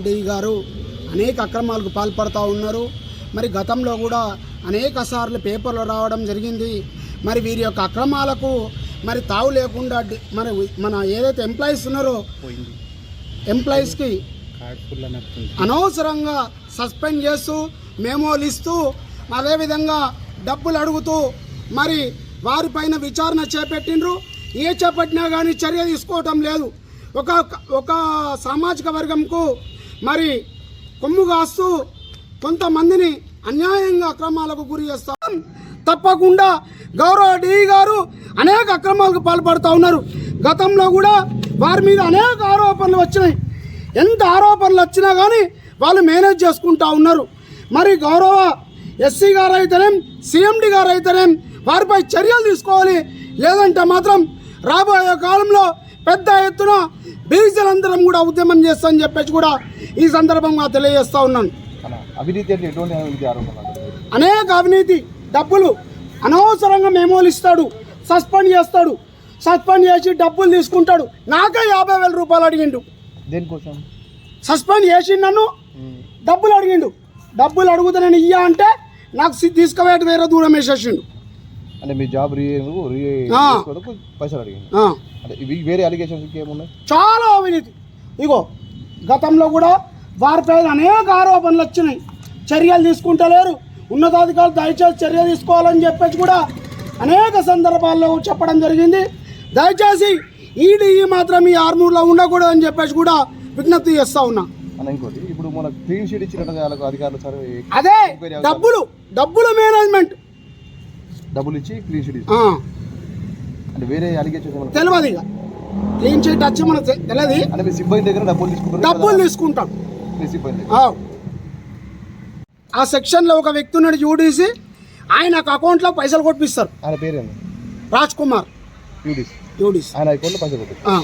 D గారు అనేక అక్రమాలకు పాల్పడుతూ ఉన్నారు. మరి గతంలో కూడా అనేక సార్లు పేపర్లో రావడం జరిగింది. మరి వీరి యొక్క అక్రమాలకు మరి తావు లేకుండా మరి మన ఏదైతే ఎంప్లాయీస్ ఉన్నారో ఎంప్లాయీస్కి అనవసరంగా సస్పెండ్ చేస్తూ మెమోలు ఇస్తూ అదేవిధంగా డబ్బులు అడుగుతూ మరి వారిపైన విచారణ చేపట్టిండ్రు. ఏ చేపట్టినా కానీ చర్య తీసుకోవటం లేదు. ఒక ఒక సామాజిక వర్గంకు మరి కొమ్ము కాస్తూ కొంతమందిని అన్యాయంగా అక్రమాలకు గురి చేస్తాం తప్పకుండా గౌరవ డిఈ గారు అనేక అక్రమాలకు పాల్పడుతూ ఉన్నారు. గతంలో కూడా వారి మీద అనేక ఆరోపణలు వచ్చినాయి. ఎంత ఆరోపణలు వచ్చినా కానీ వాళ్ళు మేనేజ్ చేసుకుంటా ఉన్నారు. మరి గౌరవ ఎస్సీ గారు అయితేనేం సిఎండి గారు అయితేనేం వారిపై చర్యలు తీసుకోవాలి. లేదంటే మాత్రం రాబోయే కాలంలో పెద్ద ఎత్తున బీసీలందరం కూడా ఉద్యమం చేస్తామని చెప్పేసి కూడా ఈ సందర్భంగా తెలియజేస్తా ఉన్నాను? అనేక అవినీతి డబ్బులు అనవసరంగా మెమోలు ఇస్తాడు సస్పెండ్ చేస్తాడు సస్పెండ్ చేసి డబ్బులు తీసుకుంటాడు. నాకే యాభై వేల రూపాయలు అడిగిండు. దేనికోసం? సస్పెండ్ చేసి నన్ను డబ్బులు అడిగిండు. డబ్బులు అడుగుతా నేను ఇయ్యా అంటే నాకు తీసుకుపోయేటి వేరే దూరం వేసేసిండు. అంటే మీ జాబ్ రీ రీ ఆ. చేసుకోవడానికి పైసలు అడిగింది. అంటే ఇవి వేరే అలిగేషన్స్ ఇంకేమున్నాయి చాలా అవినీతి. ఇగో గతంలో కూడా వారిపై అనేక ఆరోపణలు వచ్చినాయి. చర్యలు తీసుకుంటలేరు ఉన్నతాధికారులు దయచేసి చర్య తీసుకోవాలని చెప్పేసి కూడా అనేక సందర్భాల్లో చెప్పడం జరిగింది. దయచేసి ఈడీ మాత్రం ఈ ఆర్మూర్లో ఉండకూడదని చెప్పేసి కూడా విజ్ఞప్తి చేస్తా ఉన్నా. అని ఇంకోటి ఇప్పుడు మన క్లీన్ షీట్ ఇచ్చినట్టు అధికారులు సరే అదే డబ్బులు డబ్బులు మేనేజ్మెంట్. డబ్బులు ఇచ్చి క్లీన్ షీట్ ఇచ్చి. అంటే వేరే అలిగేషన్స్ ఏమైనా తెలియదు ఇక. క్లీన్ చీట్ వచ్చి మనకు తెలియదు అంటే మీ సిబ్బంది దగ్గర డబ్బులు తీసుకుంటారు డబ్బులు తీసుకుంటాం. మీ సిబ్బంది. ఆ. సెక్షన్లో ఒక వ్యక్తి ఉన్నాడు యూడీసీ ఆయన అకౌంట్లో పైసలు కొట్టిస్తారు ఆయన పేరేంది? రాజ్ కుమార్. యూడిస్ యూడీసీ ఆయన అకౌంట్లో పైసలు కొట్టారు ఆ.